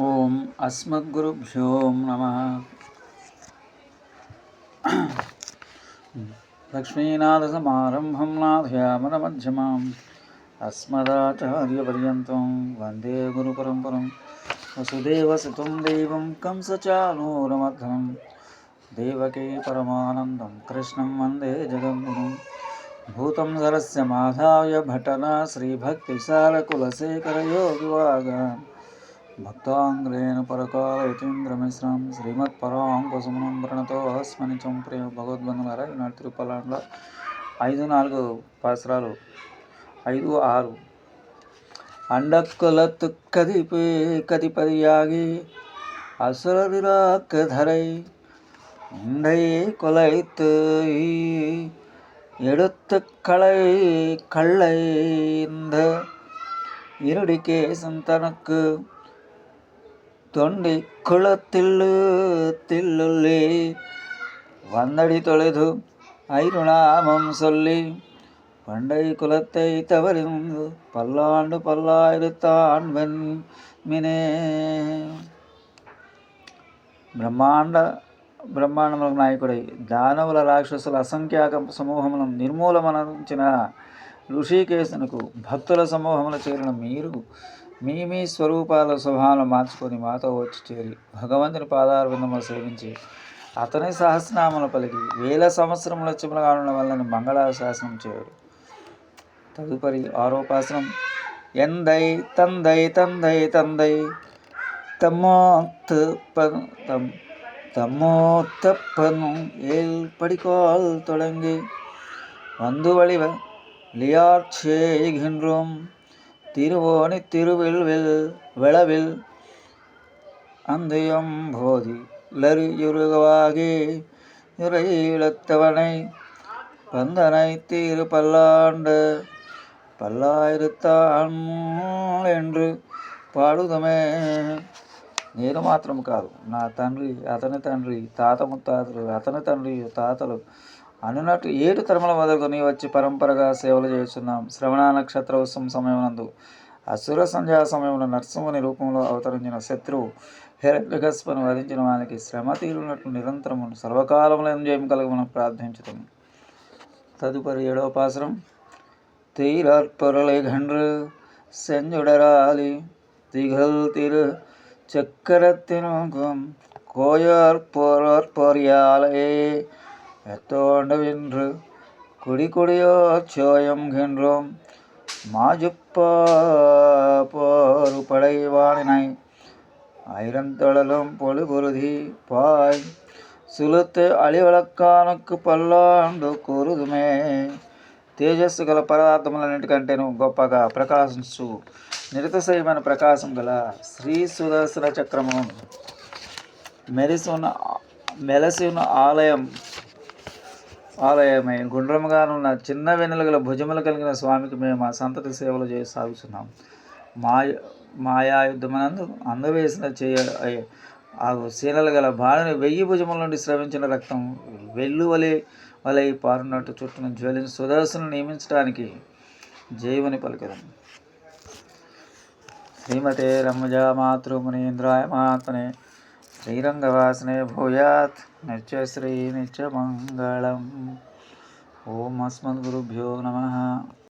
ఓం అస్మద్గురుభ్యో నమ లక్ష్మీనాథసమారంభం నాథయామనమధ్యమాం అస్మదాచార్యపర్యంతం వందే గురుపరంపరం వసుదేవసుతం దేవం కంసచానూరమర్ధనం దేవకీ పరమానందం కృష్ణం వందే జగద్గురుం భూతం సరస్య మాధాయ భటనా శ్రీభక్తిశాలకులశేఖరయోగివాగాన్ భక్తాంగ్రేణ పరకాల యతీంద్రమిశ్రం శ్రీమత్ పరాంకుసుమనం ప్రణతో స్మరించం ప్రియ భగవద్బంధులారా ఈనాడు తిరుపతిలో ఐదు నాలుగు పరిసరాలు ఐదు ఆరు. అండక్కులత్ కదిపే కదిపది కదిపదియాగి అసురవిరాక్ ధరై உண்டை கொலைத்து எடுத்து களை கள்ளை இந்த இருடிக்கே சந்தனக்கு தொண்டி குளத்தில்லு தில்லுள்ளி வந்தடி தொலைது ஐருநாமம் சொல்லி பண்டை குலத்தை தவறிந்து பல்லாண்டு பல்லாயிரத்தான் வெண்மினே బ్రహ్మాండ బ్రహ్మాండములకు నాయకుడై దానవుల రాక్షసుల అసంఖ్యాక సమూహములను నిర్మూలమనించిన ఋషికేశునకు భక్తుల సమూహములు చేరిన మీరు మీ మీ స్వరూపాల స్వభావాలను మార్చుకొని మాతో వచ్చి చేరి భగవంతుని పాదార విందములు సేవించి అతని సహస్రనామలు పలికి వేల సంవత్సరముల చిమలగానుల వల్లని మంగళాశాసనం చేయరు తదుపరి ఆరోపాసనం ఎందై తందై తందై తందై தம்மோத்து தம் தம்மோத்தப்பனும் ஏல் படிக்கால் தொடங்கி வந்து வழிவ லியார் செய்கின்றோம் திருவோணி திருவில் வில் விளவில் அந்தயம் போதி லரியுருகவாகி இறையிழத்தவனை பந்தனை தீரு பல்லாண்டு பல்லாயிரத்தான் என்று పాడుదమే నేను మాత్రం కాదు నా తండ్రి అతని తండ్రి తాత ముత్తాతలు అతని తండ్రి తాతలు అనున్నట్టు ఏడు తరముల మొదలుకొని వచ్చి పరంపరగా సేవలు చేస్తున్నాం శ్రవణ నక్షత్ర ఉత్సవం సమయమునందు అసుర సంధ్యా సమయంలో నరసింహుని రూపంలో అవతరించిన శత్రువు హిరణ్యకస్పను వధించిన వానికి శ్రమ తీరున్నట్లు నిరంతరము సర్వకాలంలో ఎంజయం కలగమని ప్రార్థించుతాం తదుపరి ఏడవ పాసరం తీరర్పొరలై గండ్రు செஞ்சுடராலி திகழ் திரு சக்கரத்தினும் கோயார் போரார் பொறியாலே எத்தோண்டவென்று குடி குடியோ சோயம் கென்றோம் மாஜுப்பா போரு படைவானினை ஐரந்தொழலும் பொழுகுருதி பாய் సులుత్ అలివలక్కానకు పల్లాండు కూరుదుమే తేజస్సు గల పదార్థములన్నిటికంటేను గొప్పగా ప్రకాశించు నిరతశయమైన ప్రకాశం గల శ్రీ సుదర్శన చక్రము మెరిసి ఉన్న మెలసి ఉన్న ఆలయం ఆలయమై. గుండ్రముగానున్న చిన్న వెనులగల భుజములు కలిగిన స్వామికి మేము మా సంతతి సేవలు చేసి సాగుతున్నాం మాయ మాయాయుద్ధమనందు అందవేసిన చేయ ఆ సీనలు గల బాణుని వెయ్యి భుజముల నుండి స్రవించిన రక్తం వెల్లువలే వలై పారునట్టు చుట్టూ జ్వలిని సుదర్శను నియమించడానికి జైవని పలికదం శ్రీమతే రమజా మాతృమునీంద్రాయ మహాత్మనే శ్రీరంగవాసనే భూయాత్. నిత్యశ్రీ నిత్యమంగళం ఓం అస్మద్గురుభ్యో నమ.